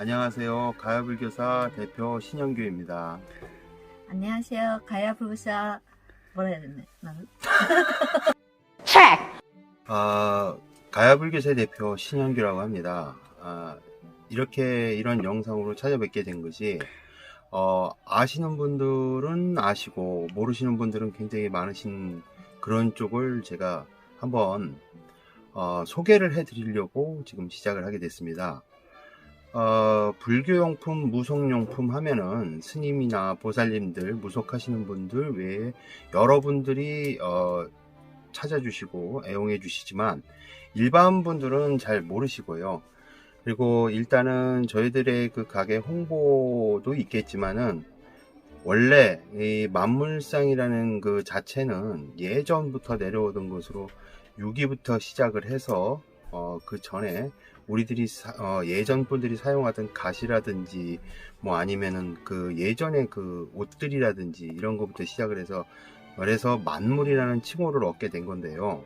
안녕하세요. 가야불교사 대표 신영규입니다. 안녕하세요. 가야 불사 뭐라 해야 되나? 나는 아, 가야불교사 대표 신영규라고 합니다. 아, 이렇게 이런 영상으로 찾아뵙게 된 것이 어, 아시는 분들은 아시고 모르시는 분들은 굉장히 많으신 그런 쪽을 제가 한번 어, 소개를 해드리려고 지금 시작을 하게 됐습니다. 어, 불교용품, 무속용품 하면은 스님이나 보살님들, 무속하시는 분들 외에 여러분들이 어, 찾아주시고 애용해 주시지만 일반 분들은 잘 모르시고요. 그리고 일단은 저희들의 그 가게 홍보도 있겠지만은 원래 이 만물상이라는 그 자체는 예전부터 내려오던 것으로 6위부터 시작을 해서 어, 그 전에 우리들이 사- 어, 예전 분들이 사용하던 갓이라든지 뭐 아니면은 그 예전에 그 옷들이라든지 이런 것부터 시작을 해서 그래서 만물이라는 칭호를 얻게 된 건데요.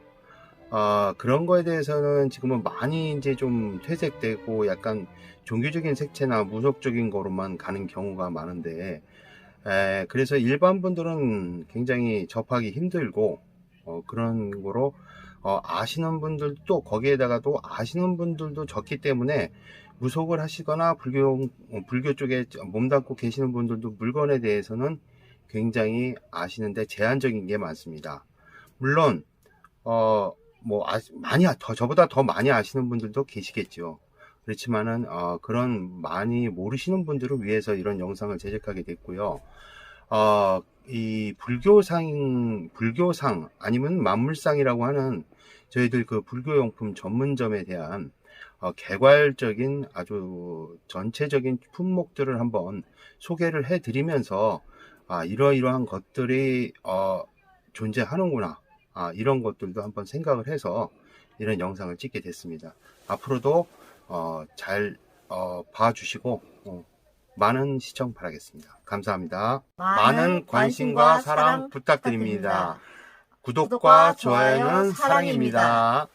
아, 그런 거에 대해서는 지금은 많이 이제 좀 퇴색되고 약간 종교적인 색채나 무속적인 거로만 가는 경우가 많은데, 에, 그래서 일반 분들은 굉장히 접하기 힘들고, 어, 그런 거로, 어, 아시는 분들도 거기에다가 또 아시는 분들도 적기 때문에 무속을 하시거나 불교, 어, 불교 쪽에 몸담고 계시는 분들도 물건에 대해서는 굉장히 아시는데 제한적인 게 많습니다. 물론 어뭐 많이 아- 더 저보다 더 많이 아시는 분들도 계시겠죠. 그렇지만은 어, 그런 많이 모르시는 분들을 위해서 이런 영상을 제작하게 됐고요. 어, 이 불교상 불교상 아니면 만물상이라고 하는 저희들 그 불교용품 전문점에 대한 어, 개괄적인 아주 전체적인 품목들을 한번 소개를 해드리면서 아, 이러이러한 것들이 어, 존재하는구나. 아, 이런 것들도 한번 생각을 해서 이런 영상을 찍게 됐습니다. 앞으로도 어, 잘 어, 봐주시고 어, 많은 시청 바라겠습니다. 감사합니다. 많은 관심과 사랑 부탁드립니다. 구독과 좋아요는 사랑입니다.